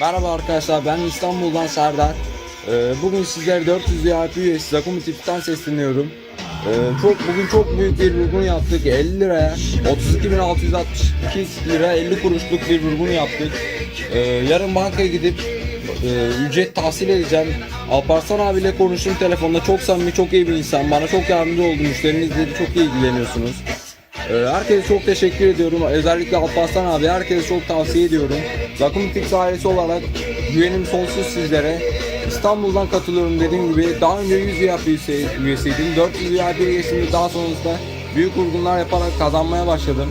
Merhaba arkadaşlar ben İstanbul'dan Serdar. Ee, bugün sizlere 400 VIP üyesi Zakumi Tip'ten sesleniyorum. Ee, çok bugün çok büyük bir vurgun yaptık 50 liraya 32.662 lira 50 kuruşluk bir vurgun yaptık. Ee, yarın bankaya gidip e, ücret tahsil edeceğim. Alparslan abiyle konuştum telefonda çok samimi çok iyi bir insan bana çok yardımcı oldu müşterinizle çok iyi ilgileniyorsunuz. Ee, Herkese çok teşekkür ediyorum. Özellikle Alparslan abi herkese çok tavsiye ediyorum. Zakım Tix ailesi olarak güvenim sonsuz sizlere. İstanbul'dan katılıyorum dediğim gibi daha önce 100 VIP üyesi- üyesiydim. 400 VIP üyesinde daha sonrasında büyük vurgunlar yaparak kazanmaya başladım.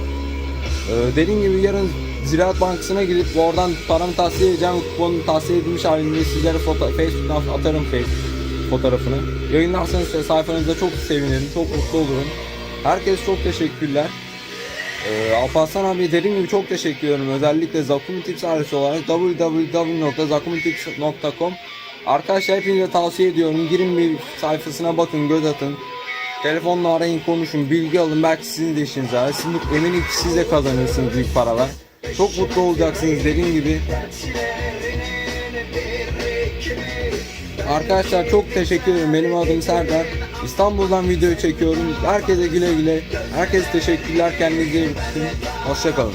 Ee, dediğim gibi yarın Ziraat Bankası'na gidip oradan paramı tahsil edeceğim. Kuponun tahsil edilmiş halini sizlere foto Facebook'tan atarım face fotoğrafını. Yayınlarsanız sayfanızda çok sevinirim, çok mutlu olurum. Herkese çok teşekkürler. Ee, Alparslan abi dediğim gibi çok teşekkür ederim. Özellikle Zakumi Tips ailesi olarak www.zakumitix.com Arkadaşlar hepinize tavsiye ediyorum. Girin bir sayfasına bakın, göz atın. Telefonla arayın, konuşun, bilgi alın. Belki sizin de işinize yarar. Sizin de- eminim ki siz de kazanırsınız büyük paralar. Çok mutlu olacaksınız dediğim gibi. Arkadaşlar çok teşekkür ederim. Benim adım Serdar. İstanbul'dan video çekiyorum. Herkese güle güle. Herkese teşekkürler. Kendinize iyi bakın. Hoşçakalın.